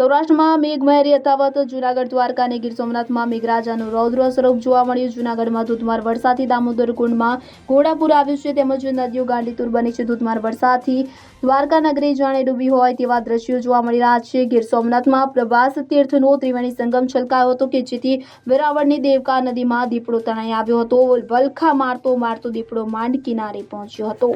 સૌરાષ્ટ્રમાં મેઘમહેર યથાવત, જૂનાગઢ, દ્વારકા અને ગીર સોમનાથમાં મેઘરાજાનું રૌદ્ર સ્વરૂપ જોવા મળ્યું. જૂનાગઢમાં ધોધમાર વરસાદથી દામોદર કુંડમાં ઘોડાપુર આવ્યું છે, તેમજ નદીઓ ગાંડીતુર બની છે. ધોધમાર વરસાદથી દ્વારકા નગરી જાણે ડૂબી હોય તેવા દ્રશ્યો જોવા મળી રહ્યા છે. ગીર સોમનાથમાં પ્રભાસ તીર્થનો ત્રિવેણી સંગમ છલકાયો હતો કે જેથી વેરાવળની દેવકા નદીમાં દીપડો તણાઈ આવ્યો હતો. વલખા મારતો મારતો દીપડો માંડ કિનારે પહોંચ્યો હતો.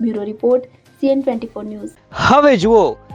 Bureau report, CN twenty news. હવે જુઓ